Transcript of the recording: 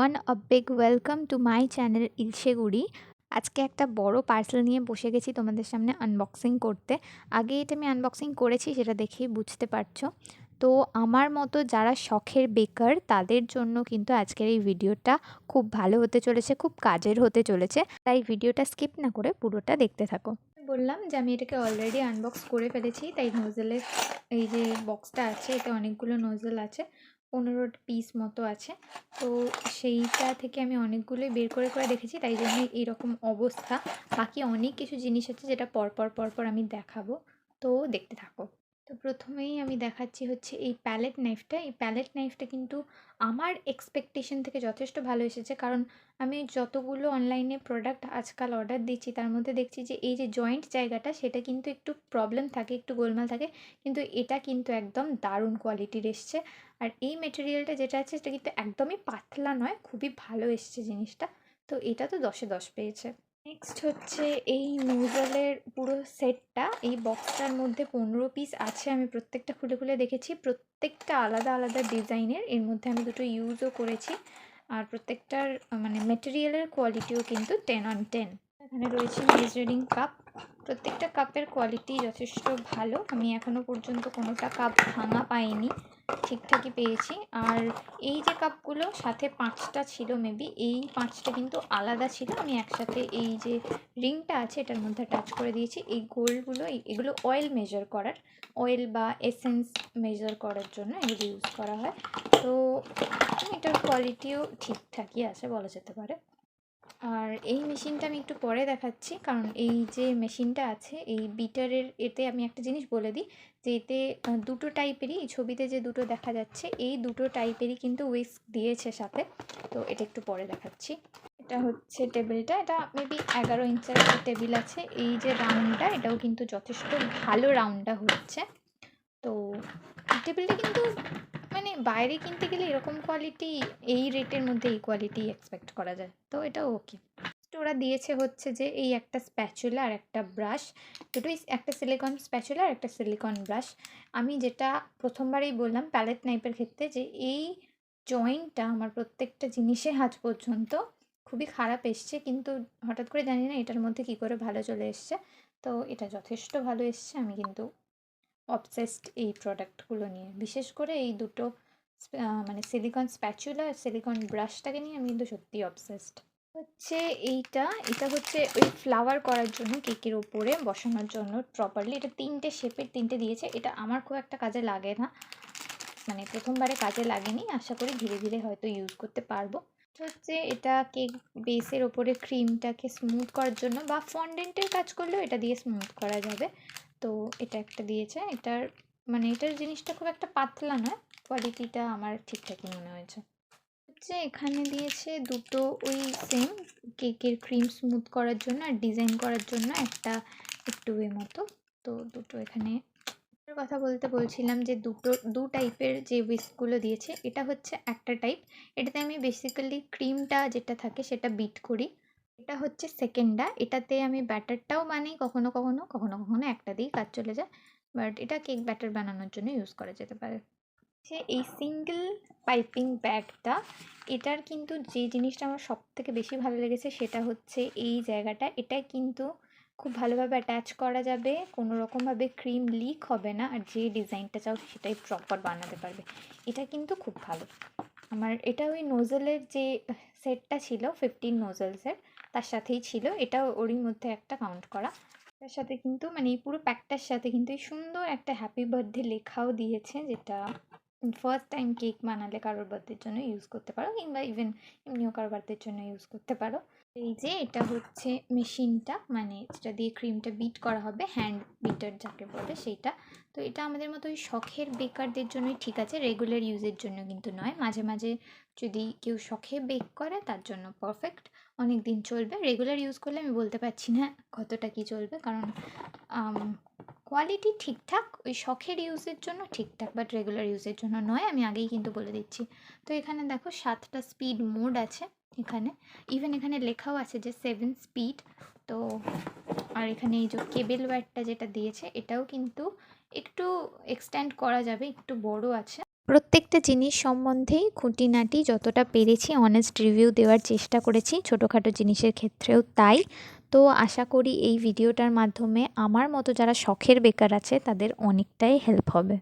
Everyone a big welcome to my channel Ilsheguri আজকে একটা বড় পার্সেল নিয়ে বসে গেছি তোমাদের সামনে আনবক্সিং করতে। আগে এটা আমি আনবক্সিং করেছি, সেটা দেখেই বুঝতে পারছ। তো আমার মতো যারা শখের বেকার তাদের জন্য কিন্তু আজকের এই ভিডিওটা খুব ভালো হতে চলেছে, খুব কাজের হতে চলেছে। তাই ভিডিওটা স্কিপ না করে পুরোটা দেখতে থাকো। বললাম যে আমি এটাকে অলরেডি আনবক্স করে ফেলেছি, তাই নোজেলের এই যে বক্সটা আছে, এতে অনেকগুলো নোজেল আছে। পনেরো পিস মতো আছে। তো সেইটা থেকে আমি অনেকগুলোই বের করে করে দেখেছি, তাই জন্য এইরকম অবস্থা। বাকি অনেক কিছু জিনিস আছে যেটা পরপর পরপর আমি দেখাবো। তো দেখতে থাকো। তো প্রথমেই আমি দেখাচ্ছি হচ্ছে এই প্যালেট নাইফটা এই প্যালেট নাইফটা কিন্তু আমার এক্সপেকটেশন থেকে যথেষ্ট ভালো এসেছে। কারণ আমি যতগুলো অনলাইনে প্রোডাক্ট আজকাল অর্ডার দিচ্ছি, তার মধ্যে দেখছি যে এই যে জয়েন্ট জায়গাটা, সেটা কিন্তু একটু প্রবলেম থাকে, একটু গোলমাল থাকে। কিন্তু এটা কিন্তু একদম দারুণ কোয়ালিটির এসছে। আর এই মেটেরিয়ালটা যেটা আছে, সেটা কিন্তু একদমই পাতলা নয়, খুবই ভালো এসছে জিনিসটা। তো এটা তো দশে দশ পেয়েছে। নেক্সট হচ্ছে এই নোজলের পুরো সেটটা এই বক্সটার মধ্যে পনেরো পিস আছে, আমি প্রত্যেকটা খুলে খুলে দেখেছি। প্রত্যেকটা আলাদা আলাদা ডিজাইনের এর মধ্যে আমি দুটো ইউজও করেছি। আর প্রত্যেকটার মানে মেটেরিয়ালের কোয়ালিটিও কিন্তু টেন অন টেন এখানে রয়েছে মেজারিং কাপ প্রত্যেকটা কাপের কোয়ালিটি যথেষ্ট ভালো। আমি এখনও পর্যন্ত কোনোটা কাপ ভাঙা পাইনি। ঠিকঠাকই পেয়েছি। আর এই যে কাপগুলো সাথে পাঁচটা ছিল মেবি এই পাঁচটা কিন্তু আলাদা ছিল। আমি একসাথে এই যে রিংটা আছে, এটার মধ্যে টাচ করে দিয়েছি। এই গোল্ডগুলো এগুলো অয়েল মেজার করার। অয়েল বা এসেন্স মেজার করার জন্য এগুলো ইউজ করা হয়। তো এটার কোয়ালিটিও ঠিকঠাকই আছে বলা যেতে পারে। আর এই মেশিনটা আমি একটু পরে দেখাচ্ছি, কারণ এই যে মেশিনটা আছে, এই বিটারের এতে আমি একটা জিনিস বলে দিই যে এতে দুটো টাইপেরই ছবিতে যে দুটো দেখা যাচ্ছে, এই দুটো টাইপেরই কিন্তু উইস্ক দিয়েছে সাথে। তো এটা একটু পরে দেখাচ্ছি। এটা হচ্ছে টেবিলটা, এটা মেবি এগারো ইঞ্চের একটা টেবিল আছে। এই যে রাউন্ডটা, এটাও কিন্তু যথেষ্ট ভালো রাউন্ডটা হচ্ছে। তো টেবিলটা কিন্তু মানে বাইরে কিনতে গেলে এরকম কোয়ালিটি এই রেটের মধ্যে এই কোয়ালিটি এক্সপেক্ট করা যায়। তো এটা ওকে তো ওরা দিয়েছে হচ্ছে যে এই একটা স্প্যাচুলা আর একটা ব্রাশ দুটোই একটা সিলিকন স্প্যাচুলা আর একটা সিলিকন ব্রাশ আমি যেটা প্রথমবারেই বললাম প্যালেট নাইপের ক্ষেত্রে যে এই জয়েন্টটা আমার প্রত্যেকটা জিনিসে আজ পর্যন্ত খুবই খারাপ এসছে। কিন্তু হঠাৎ করে জানি না এটার মধ্যে কী করে ভালো চলে এসছে। তো এটা যথেষ্ট ভালো এসছে। আমি কিন্তু অবসেসড এই প্রোডাক্টগুলো নিয়ে। বিশেষ করে এই দুটো মানে সিলিকন স্প্যাচুলা আর সিলিকন ব্রাশটাকে নিয়ে আমি কিন্তু সত্যিই অবসেসড হচ্ছে এইটা, এটা হচ্ছে ওই ফ্লাওয়ার করার জন্য কেকের ওপরে বসানোর জন্য প্রপারলি এটা তিনটে শেপের তিনটে দিয়েছে। এটা আমার খুব একটা কাজে লাগে না। মানে প্রথমবারে কাজে লাগেনি। আশা করি ধীরে ধীরে হয়তো ইউজ করতে পারব। হচ্ছে এটা কেক বেসের ওপরে ক্রিমটাকে স্মুথ করার জন্য বা ফন্ডেন্টের কাজ করলেও এটা দিয়ে স্মুথ করা যাবে। তো এটা একটা দিয়েছে। এটার মানে এটার জিনিসটা খুব একটা পাতলা নয় কোয়ালিটিটা আমার ঠিকঠাকই মনে হয়েছে। হচ্ছে এখানে দিয়েছে দুটো ওই সেম কেকের ক্রিম স্মুথ করার জন্য আর ডিজাইন করার জন্য একটা একটু এ মতো তো দুটো এখানে কথা বলতে বলছিলাম যে দুটো, দু টাইপের যে উইস্কগুলো দিয়েছে, এটা হচ্ছে একটা টাইপ এটাতে আমি বেসিক্যালি ক্রিমটা যেটা থাকে সেটা বিট করি। এটা হচ্ছে সেকেন্ডটা এটাতে আমি ব্যাটারটাও বানাই, কখনো কখনো কখনো কখনো একটা দিয়েই কাজ চলে যায়। বাট এটা কেক ব্যাটার বানানোর জন্য ইউজ করা যেতে পারে। যে এই সিঙ্গেল পাইপিং ব্যাগটা এটার কিন্তু যে জিনিসটা আমার সব থেকে বেশি ভালো লেগেছে সেটা হচ্ছে এই জায়গাটা। এটা কিন্তু খুব ভালোভাবে অ্যাটাচ করা যাবে, কোনো রকমভাবে ক্রিম লিক হবে না। আর যে ডিজাইনটা চাও সেটাই প্রপার বানাতে পারবে। এটা কিন্তু খুব ভালো। আমার এটা ওই নোজেলের যে সেটটা ছিল ফিফটিন নোজেলসের তার সাথেই ছিল। এটা ওরই মধ্যে একটা কাউন্ট করা। তার সাথে কিন্তু মানে এই পুরো প্যাকটার সাথে কিন্তু এই সুন্দর একটা হ্যাপি বার্থডে লেখাও দিয়েছে, যেটা ফার্স্ট টাইম কেক বানালে কারোর বার্থডের জন্য ইউজ করতে পারো, কিংবা ইভেন এমনিও কারোর বার্থডের জন্য ইউজ করতে পারো। এই যে এটা হচ্ছে মেশিনটা মানে যেটা দিয়ে ক্রিমটা বিট করা হবে হ্যান্ড বিটার যাকে বলে সেইটা। তো এটা আমাদের মতো ওই শখের বেকারদের জন্যই ঠিক আছে রেগুলার ইউজের জন্য কিন্তু নয়। মাঝে মাঝে যদি কেউ শখে বেক করে, তার জন্য পারফেক্ট অনেক দিন চলবে। রেগুলার ইউজ করলে আমি বলতে পারছি না কতটা কি চলবে, কারণ কোয়ালিটি ঠিকঠাক, ওই শখের ইউজের জন্য ঠিকঠাক বাট রেগুলার ইউজের জন্য নয়। আমি আগেই কিন্তু বলে দিচ্ছি। তো এখানে দেখো সাতটা স্পিড মোড আছে। এখানে। ইভেন এখানে লেখাও আছে যে সেভেন স্পিড তো আর এখানে এই যে কেবেল ওয়্যারটা যেটা দিয়েছে, এটাও কিন্তু একটু এক্সটেন্ড করা যাবে, একটু বড় আছে। প্রত্যেকটা জিনিস সম্বন্ধেই খুঁটিনাটি যতটা পেরেছি অনেস্ট রিভিউ দেওয়ার চেষ্টা করেছি, ছোটোখাটো জিনিসের ক্ষেত্রেও তাই। তো আশা করি এই ভিডিওটার মাধ্যমে আমার মতো যারা শখের বেকার আছে, তাদের অনেকটাই হেল্প হবে।